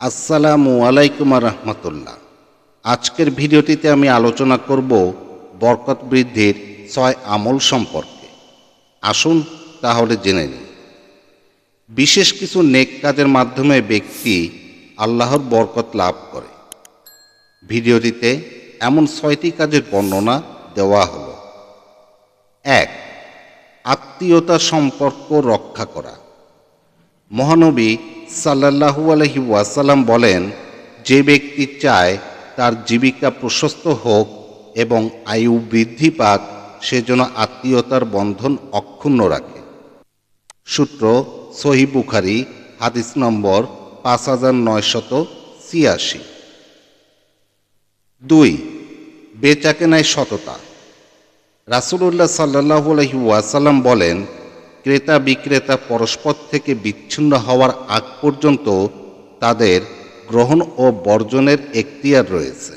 আসসালামু আলাইকুম রহমতুল্লাহ। আজকের ভিডিওটিতে আমি আলোচনা করব বরকত বৃদ্ধির ছয় আমল সম্পর্কে। আসুন তাহলে জেনে নিই। বিশেষ কিছু নেক কাজের মাধ্যমে ব্যক্তি আল্লাহর বরকত লাভ করে। ভিডিওটিতে এমন ছয়টি কাজের বর্ণনা দেওয়া হলো। এক আত্মীয়তা সম্পর্ক রক্ষা করা। মহানবী সাল্লাহু আলহি ওয়াসাল্লাম বলেন, যে ব্যক্তি চায় তার জীবিকা প্রশস্ত হোক এবং আয়ু বৃদ্ধি পাক, সে যেন আত্মীয়তার বন্ধন অক্ষুণ্ণ রাখে। সূত্র সহি বুখারি, হাদিস নম্বর পাঁচ হাজার নয়শত ছিয়াশি। দুই, বেচাকেনায় সততা। রাসুলুল্লাহ সাল্লাহ আলহি ওয়াসাল্লাম বলেন ক্রেতা বিক্রেতা পরস্পর থেকে বিচ্ছিন্ন হওয়ার আগ পর্যন্ত তাদের গ্রহণ ও বর্জনের এখতিয়ার রয়েছে।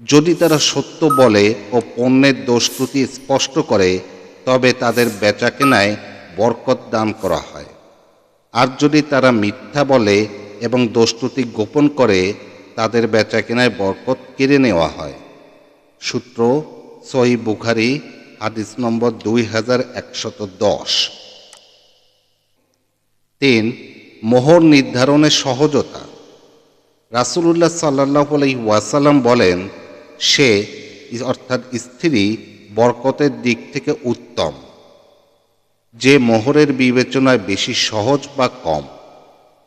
যদি তারা সত্য বলে ও পণ্যের দোষ ত্রুটি স্পষ্ট করে, তবে তাদের বেচাকেনায় বরকত দান করা হয়। আর যদি তারা মিথ্যা বলে এবং দোষ ত্রুটি গোপন করে, তাদের বেচাকেনায় বরকত কেড়ে নেওয়া হয়। সূত্র সহি বুখারি হাদিস নম্বর দুই হাজার একশত দশ। তিন, মোহর নির্ধারণের সহজতা। রাসুলুল্লাহ সাল্লাহ আলাই ওয়াসাল্লাম বলেন, সে, অর্থাৎ স্ত্রী, বরকতের দিক থেকে উত্তম। যে মোহরের বিবেচনায় বেশি সহজ বা কম।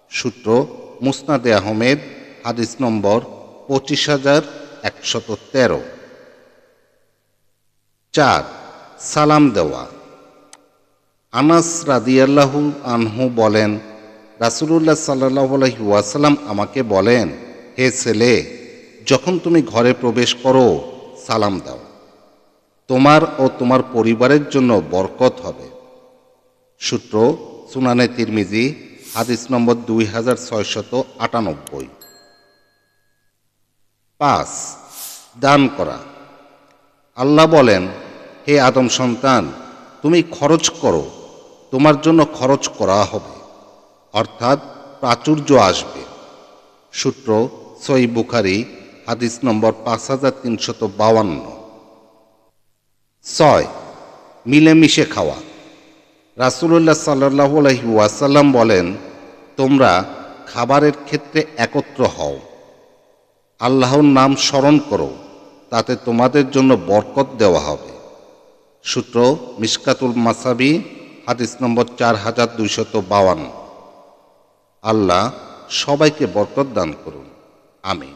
সূত্র মুসনাদে আহমেদ, হাদিস নম্বর পঁচিশ হাজার একশত তেরো। চার সালাম দেওয়া। আনাস রাদিয়াল্লাহু আনহু বলেন, রাসুলুল্লাহ সাল্লাহ ওয়াসাল্লাম আমাকে বলেন, হে ছেলে, যখন তুমি ঘরে প্রবেশ করো, সালাম দাও। তোমার ও তোমার পরিবারের জন্য বরকত হবে। সূত্র সুনানে তিরমিজি, হাদিস নম্বর দুই হাজার ছয়শত আটানব্বই। পাঁচ, দান করা। আল্লাহ বলেন হে আদম সন্তান, তুমি খরচ করো, তোমার জন্য খরচ করা হবে। অর্থাৎ প্রাচুর্য আসবে। সূত্র সই বুখারি, হাদিস নম্বর পাঁচ হাজার তিনশত বাউান্ন ছয়, মিলেমিশে খাওয়া। রাসুলুল্লাহ সাল্লাহ আলহি ওয়াসাল্লাম বলেন, তোমরা খাবারের ক্ষেত্রে একত্র হও। আল্লাহর নাম স্মরণ করো, তাতে তোমাদের জন্য বরকত দেওয়া হবে। সূত্র মিসকাতুল মাসাবি, হাদিস নম্বর চার হাজার দুইশত বাউান্ন আল্লাহ সবাইকে বরকত দান করুন। আমি